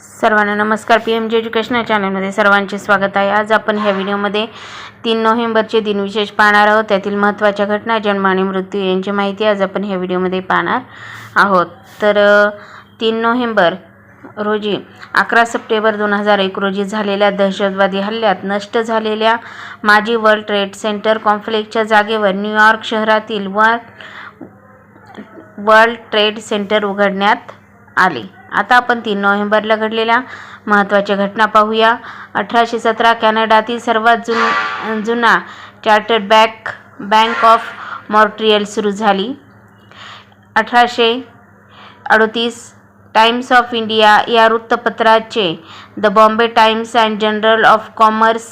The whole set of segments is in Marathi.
सर्वांना नमस्कार. पी एम जी एज्युकेशनल चॅनलमध्ये सर्वांचे स्वागत आहे. आज आपण ह्या व्हिडिओमध्ये तीन नोव्हेंबरचे दिनविशेष पाहणार आहोत. त्यातील महत्त्वाच्या घटना जन्म आणि मृत्यू यांची माहिती आज आपण ह्या व्हिडिओमध्ये पाहणार आहोत. तर तीन नोव्हेंबर रोजी अकरा सप्टेंबर दोन हजार एक रोजी झालेल्या दहशतवादी हल्ल्यात नष्ट झालेल्या माजी वर्ल्ड ट्रेड सेंटर कॉम्प्लेक्सच्या जागेवर न्यूयॉर्क शहरातील वर वर्ल्ड ट्रेड सेंटर उघडण्यात आले. आता आपण तीन नोव्हेंबरला घडलेल्या महत्त्वाच्या घटना पाहूया. अठराशे सतरा कॅनडातील सर्वात जुन जुना chartered bank bank of Montreal सुरू झाली. अठराशे अडतीस टाइम्स ऑफ इंडिया या वृत्तपत्राचे the Bombay Times and Journal of Commerce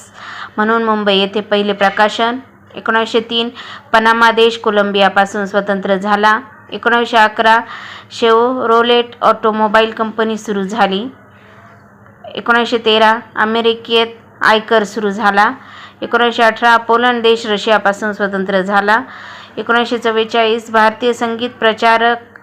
म्हणून मुंबई येथे पहिले प्रकाशन. एकोणीसशे तीन पनामा देश कोलंबियापासून स्वतंत्र झाला. एकोणावीसशे अकरा शेवरोलेट ऑटोमोबाईल कंपनी सुरू झाली. एकोणावीसशे तेरा अमेरिकेत आयकर सुरू झाला. एकोणीसशे अठरा पोलंड देश रशियापासून स्वतंत्र झाला. एकोणीसशे चव्वेचाळीस भारतीय संगीत प्रचारक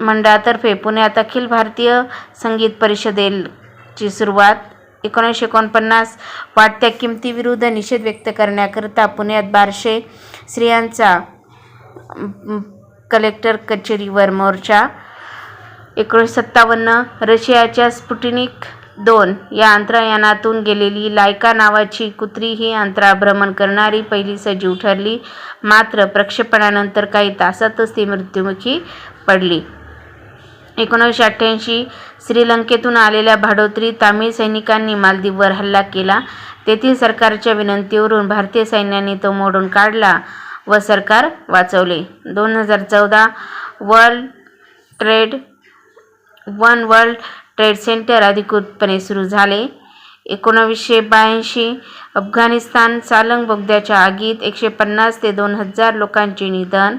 मंडळातर्फे पुण्यात अखिल भारतीय संगीत परिषदेची सुरुवात. एकोणीसशे एकोणपन्नास वाढत्या किमतीविरुद्ध निषेध व्यक्त करण्याकरिता पुण्यात बारशे स्त्रियांचा कलेक्टर कचेरीवर मोर्चा एकोणीसशे सत्तावन्न रशियाच्या स्पुटनिक दोन या अंतरायानातून गेलेली लायका नावाची कुत्री ही अंतराभ्रमण करणारी पहिली सजीव ठरली. मात्र प्रक्षेपणानंतर काही तासातच ती मृत्युमुखी पडली. एकोणीसशे अठ्ठ्याऐंशी श्रीलंकेतून आलेल्या भाडोत्री तामिळ सैनिकांनी मालदीववर हल्ला केला. तेथील सरकारच्या विनंतीवरून भारतीय सैन्याने तो मोडून काढला. व सरकार वाचवले. दोन हजार चौदा World Trade One World Trade Center अधिकृतपणे सुरू झाले. एकोणावीसशे ब्याऐंशी अफगाणिस्तान सालंग बोगद्याच्या आगीत एकशे पन्नास ते दोन हजार लोकांचे निधन.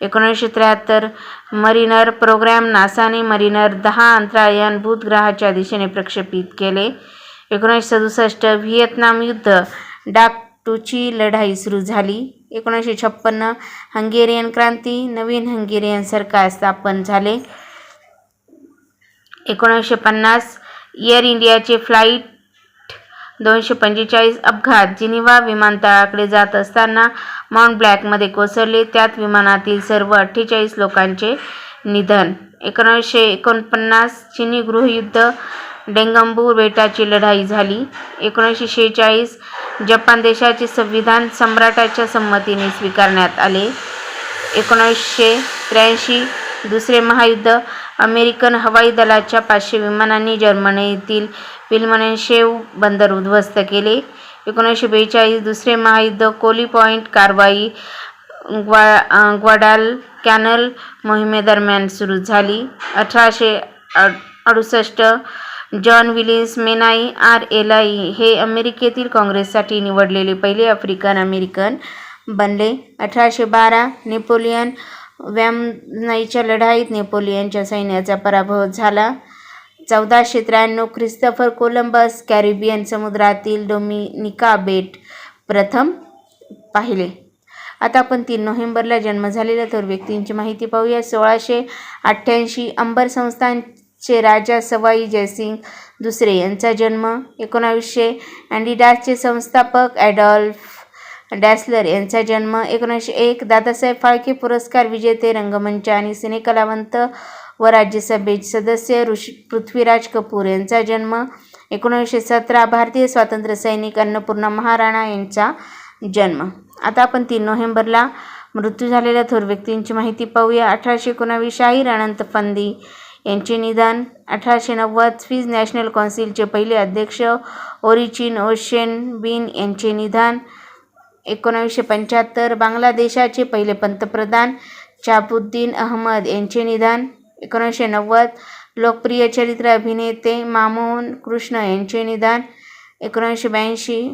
एकोणीसशे त्र्याहत्तर मरिनर प्रोग्रॅम नासाने मरिनर दहा अंतराळयान बुधग्रहाच्या दिशेने प्रक्षेपित केले. एकोणीसशे सदुसष्ट व्हिएतनाम युद्ध डाक टूची लढाई सुरू झाली. एकोणीसशे छप्पन्न हंगेरियन क्रांती नवीन हंगेरियन सरकार स्थापन झाले. एकोणीसशे पन्नास एअर इंडियाचे फ्लाईट दोनशे पंचेचाळीस अपघात जिनिव्हा विमानतळाकडे जात असताना माउंट ब्लॅकमध्ये कोसळले. त्यात विमानातील सर्व अठ्ठेचाळीस लोकांचे निधन. एकोणीसशे एकोणपन्नास चिनी गृहयुद्ध डेंगंबूर बेटाची लढाई झाली. एकोणीसशे शेहेचाळीस जपान देशाचे संविधान सम्राटाच्या संमतीने स्वीकारण्यात आले. एकोणीसशे त्र्याऐंशी दुसरे महायुद्ध अमेरिकन हवाई दलाच्या पाचशे विमानांनी जर्मनीतील विल्मनेशेव बंदर उद्ध्वस्त केले. एकोणीसशे बेचाळीस दुसरे महायुद्ध कोली पॉईंट कारवाई ग्वा ग्वाडाल कॅनल मोहिमेदरम्यान सुरू झाली. अठराशे अडुसष्ट जॉन विलिस मेनाई आर एलाई हे अमेरिकेतील काँग्रेससाठी निवडलेले पहिले आफ्रिकन अमेरिकन बनले. अठराशे बारा नेपोलियन व्यामनाईच्या लढाईत नेपोलियनच्या सैन्याचा पराभव झाला. चौदाशे त्र्याण्णव ख्रिस्तफर कोलंबस कॅरिबियन समुद्रातील डोमिनिका बेट प्रथम पाहिले. आता आपण तीन नोव्हेंबरला जन्म झालेल्या तर व्यक्तींची माहिती पाहूया. सोळाशे अठ्ठ्याऐंशी अंबर संस्थान चे राजा सवाई जयसिंग दुसरे यांचा जन्म एकोणावीसशे अँडिडासचे संस्थापक ॲडॉल्फ डॅसलर यांचा जन्म एकोणीसशे एक. दादासाहेब फाळके पुरस्कार विजेते रंगमंच आणि सिनेकलावंत व राज्यसभेचे सदस्य ऋषी पृथ्वीराज कपूर यांचा जन्म एकोणीसशे सतरा. भारतीय स्वातंत्र्य सैनिक अन्नपूर्णा महाराणा यांचा जन्म. आता आपण तीन नोव्हेंबरला मृत्यू झालेल्या थोर व्यक्तींची माहिती पाहूया. अठराशे एकोणावीस शाहीर अनंत फंदी यांचे निधन. अठराशे नव्वद स्विस नॅशनल कौन्सिलचे पहिले अध्यक्ष ओरिचिन ओशेन बिन यांचे निधन. एकोणावीसशे पंच्याहत्तर बांगलादेशाचे पहिले पंतप्रधान चापुद्दीन अहमद यांचे निधन. एकोणीसशे नव्वद लोकप्रिय चरित्र अभिनेते मामोहन कृष्ण यांचे निधन. एकोणीसशे ब्याऐंशी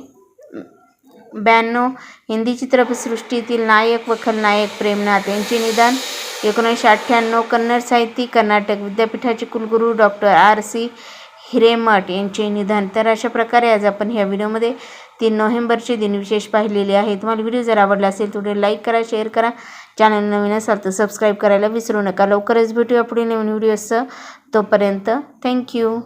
ब्याण्णव हिंदी चित्रपटसृष्टीतील नायक व खलनायक प्रेमनाथ यांचे निधन. एकोणीसशे अठ्ठ्याण्णव कन्नड साहित्यिक कर्नाटक विद्यापीठाचे कुलगुरू डॉक्टर आर सी हिरेमठ यांचे निधन. तर अशा प्रकारे आज आपण ह्या व्हिडिओमध्ये तीन नोव्हेंबरचे दिनविशेष पाहिलेले आहे तुम्हाला व्हिडिओ जर आवडला असेल तर लाईक करा शेअर करा. चॅनल नवीन असाल तर सबस्क्राईब करायला विसरू नका. लवकरच भेटूया पुढे नवीन व्हिडिओसह. तोपर्यंत थँक्यू.